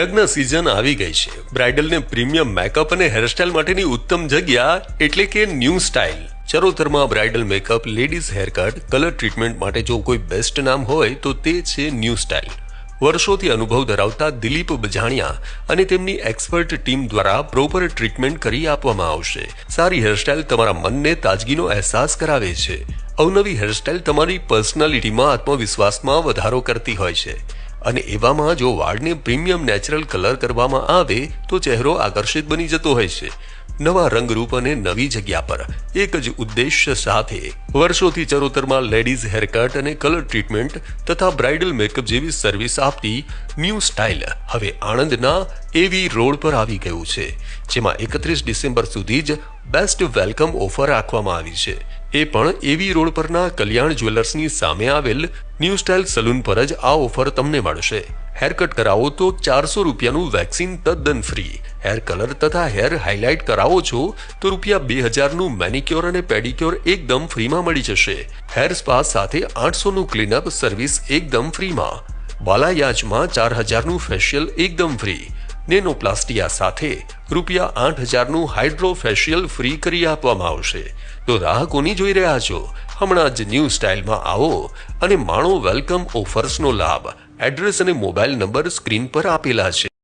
લગ્ન સિઝન આવી ગઈ છે. બ્રાઇડલને પ્રીમિયમ મેકઅપ અને હેરસ્ટાઇલ માટેની ઉત્તમ જગ્યા એટલે કે new style ચરોતરમાં bridal makeup ladies haircut colour treatment માટે જો કોઈ બેસ્ટ નામ હોય તો તે છે ન્યૂ સ્ટાઇલ વર્ષોથી અનુભવ ધરાવતા દિલીપ બજાણિયા અને તેમની એક્સપર્ટ ટીમ દ્વારા પ્રોપર ટ્રીટમેન્ટ કરી આપવામાં આવશે. સારી હેરસ્ટાઇલ તમારા મનને તાજગીનો અહેસાસ કરાવે છે. અવનવી હેરસ્ટાઇલ તમારી પર્સનાલિટીમાં આત્મવિશ્વાસમાં વધારો કરતી હોય છે. અને એવામાં જો વાળને પ્રીમિયમ નેચરલ કલર કરવામાં આવે, તો ચહેરો આકર્ષિત બની જતો હોય છે. નવા રંગરૂપ અને નવી જગ્યા પર એક જ ઉદ્દેશ્ય સાથે વર્ષોથી ચરોતરમાં લેડીઝ હેરકટ અને કલર ટ્રીટમેન્ટ તથા બ્રાઇડલ મેકઅપ જેવી સર્વિસ આપતી ન્યૂ સ્ટાઇલ હવે આણંદના એવી રોડ પર આવી ગયું છે, જેમાં એકત્રીસ ડિસેમ્બર સુધી જ બેસ્ટ વેલકમ ઓફર રાખવામાં આવી છે. એ પણ એવી રોડ પરના કલ્યાણ જ્વેલર્સની સામે આવેલ ન્યૂ સ્ટાઇલ સલૂન પર જ આ ઓફર તમને મળશે. હેરકટ કરાવો તો ચારસો રૂપિયાનું વેક્સિન તદ્દન ફ્રી. હેર કલર તથા હેર હાઇલાઇટ કરાવો છો તો રૂપિયા બે હજારનું મેનિક્યોર અને પેડિક્યોર એકદમ ફ્રીમાં મળી જશે. હેર સ્પા સાથે આઠસોનું ક્લીનઅપ સર્વિસ એકદમ ફ્રીમાં. બાલાયાજમાં ચાર હજારનું ફેશિયલ એકદમ ફ્રી. નેનોપ્લાસ્ટિયા સાથે રૂપિયા આઠ હજારનું હાઇડ્રોફેશિયલ ફ્રી કરી આપવામાં આવશે. તો રાહ કોની જોઈ રહ્યા છો? હમણાં જ ન્યૂ સ્ટાઇલમાં આવો અને માણો વેલકમ ઓફર્સનો લાભ, એડ્રેસ અને મોબાઈલ નંબર સ્ક્રીન પર આપેલા છે.